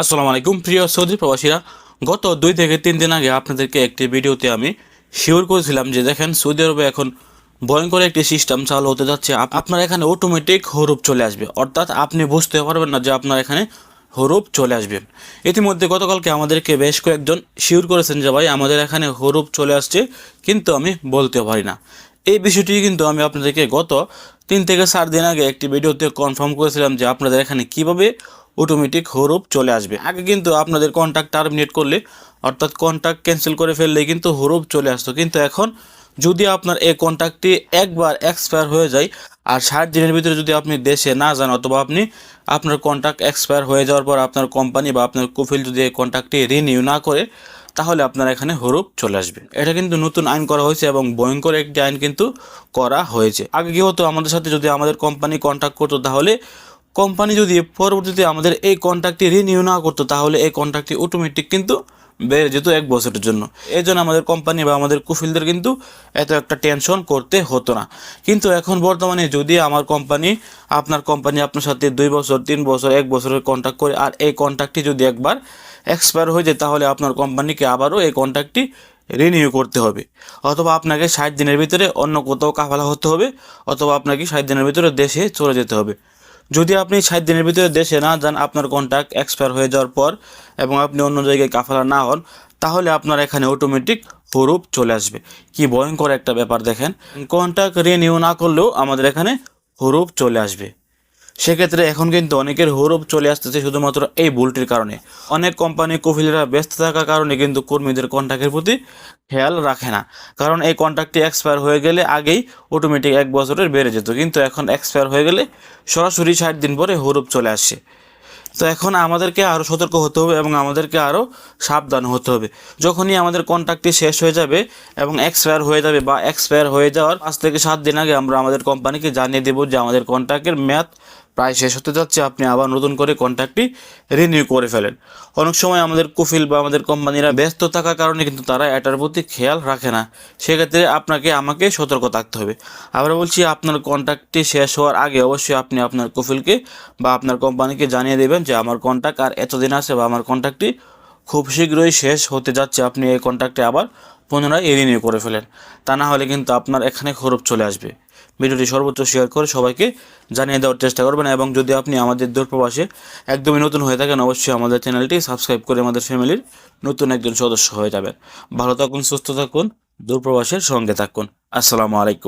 আসসালামু আলাইকুম, প্রিয় সৌদি প্রবাসীরা। গত দুই থেকে তিন দিন আগে আপনাদেরকে একটি ভিডিওতে আমি শিওর করেছিলাম যে দেখেন, সৌদি আরবে এখন ভয়ঙ্কর একটি সিস্টেম চালু হতে যাচ্ছে। আপনার এখানে অটোমেটিক হরুপ চলে আসবে। অর্থাৎ আপনি বুঝতে পারবেন না যে আপনার এখানে হরুপ চলে আসবে। ইতিমধ্যে গতকালকে আমাদেরকে বেশ কয়েকজন শিওর করেছেন যে, ভাই, আমাদের এখানে হরুপ চলে আসছে, কিন্তু আমি বলতে পারি না। এই বিষয়টি কিন্তু আমি আপনাদেরকে গত তিন থেকে চার দিন আগে একটি ভিডিওতে কনফার্ম করেছিলাম যে আপনাদের এখানে কীভাবে অটোমেটিক হরুপ চলে আসবে। আগে কিন্তু আপনাদের কন্ট্যাক্ট টার্মিনেট করলে, অর্থাৎ কন্ট্যাক্ট ক্যান্সেল করে ফেললে কিন্তু হরুপ চলে আসতো। কিন্তু এখন যদি আপনার এই কন্ট্যাক্টটি একবার এক্সপায়ার হয়ে যায়, আর ষাট দিনের ভিতরে যদি আপনি দেশে না যান, অথবা আপনি আপনার কন্ট্যাক্ট এক্সপায়ার হয়ে যাওয়ার পর আপনার কোম্পানি বা আপনার কুফিল যদি এই কন্ট্যাক্টটি রিনিউ না করে, তাহলে আপনার এখানে হরুপ চলে আসবে। এটা কিন্তু নতুন আইন করা হয়েছে এবং ভয়ঙ্কর একটি আইন কিন্তু করা হয়েছে। আগে কি হতো আমাদের সাথে যদি আমাদের কোম্পানি কন্ট্যাক্ট করতো, তাহলে কোম্পানি যদি পরবর্তীতে আমাদের এই কন্ট্যাক্টটি রিনিউ না করতো, তাহলে এই কন্ট্যাক্টটি অটোমেটিক কিন্তু বেড়ে যেত এক বছরের জন্য। এই জন্য আমাদের কোম্পানি বা আমাদের কুফিলদের কিন্তু এত একটা টেনশন করতে হতো না। কিন্তু এখন বর্তমানে যদি আমার কোম্পানি আপনার কোম্পানি আপনার সাথে দুই বছর, তিন বছর, এক বছরের কন্ট্যাক্ট করে আর এই কন্ট্যাক্টটি যদি একবার এক্সপায়ার হয়ে যায়, তাহলে আপনার কোম্পানিকে আবারও এই কন্ট্যাক্টটি রিনিউ করতে হবে। অথবা আপনাকে ষাট দিনের ভিতরে অন্য কোথাও কাফালা হতে হবে, অথবা আপনাকে ষাট দিনের ভিতরে দেশে চলে যেতে হবে। যদি আপনি ষাট দিনের ভিতরে দেশে না যান, আপনার কন্ট্রাক্ট এক্সপায়ার হয়ে যাওয়ার পর এবং আপনি অন্য জায়গায় কাফালা না হন, তাহলে আপনার এখানে অটোমেটিক হরুপ চলে আসবে। কি ভয়ঙ্কর একটা ব্যাপার দেখেন। কন্ট্রাক্ট রিনিউ না করলেও আমাদের এখানে হরুপ চলে আসবে। সেক্ষেত্রে এখন কিন্তু অনেকের হরুপ চলে আসতেছে শুধুমাত্র এই ভুলটির কারণে। অনেক কোম্পানি কফিলরা ব্যস্ত থাকার কারণে কিন্তু কর্মীদের কন্ট্যাক্টের প্রতি খেয়াল রাখে না। কারণ এই কন্ট্যাক্টটি এক্সপায়ার হয়ে গেলে আগেই অটোমেটিক এক বছরের বেড়ে যেত। কিন্তু এখন এক্সপায়ার হয়ে গেলে সরাসরি ষাট দিন পরে হরুপ চলে আসছে তো এখন আমাদেরকে আরও সতর্ক হতে হবে এবং আমাদেরকে আরও সাবধান হতে হবে। যখনই আমাদের কন্ট্যাক্টটি শেষ হয়ে যাবে এবং এক্সপায়ার হয়ে যাবে বা এক্সপায়ার হয়ে যাওয়ার পাঁচ থেকে সাত দিন আগে আমরা আমাদের কোম্পানিকে জানিয়ে দেবো যে আমাদের কন্ট্যাক্টের মেয়াদ প্রায় শেষ হতে যাচ্ছে, আপনি আবার নতুন করে কন্ট্যাক্টটি রিনিউ করে ফেলেন। অনেক সময় আমাদের কুফিল বা আমাদের কোম্পানিরা ব্যস্ত থাকার কারণে কিন্তু তারা এটার প্রতি খেয়াল রাখে না। সেক্ষেত্রে আপনাকে, আমাকে সতর্ক থাকতে হবে। আবার বলছি, আপনার কন্ট্যাক্টটি শেষ হওয়ার আগে অবশ্যই আপনি আপনার কুফিলকে বা আপনার কোম্পানিকে জানিয়ে দেবেন যে, আমার কন্ট্যাক্ট আর এতদিন আছে বা আমার কন্ট্যাক্টটি খুব শীঘ্রই শেষ হতে যাচ্ছে। আপনি এই কন্ট্যাক্টে আবার পুনরায় রিনিউ করে ফেলেন। তা না হলে কিন্তু আপনার এখানে খরচ চলে আসবে। ভিডিওটি সর্বোচ্চ শেয়ার করে সবাইকে জানিয়ে দেওয়ার চেষ্টা করবেন এবং যদি আপনি আমাদের দূরপ্রবাসে একদমই নতুন হয়ে থাকেন, অবশ্যই আমাদের চ্যানেলটি সাবস্ক্রাইব করে আমাদের ফ্যামিলির নতুন একজন সদস্য হয়ে যাবেন। ভালো থাকুন, সুস্থ থাকুন, দূরপ্রবাসের সঙ্গে থাকুন। আসসালামু আলাইকুম।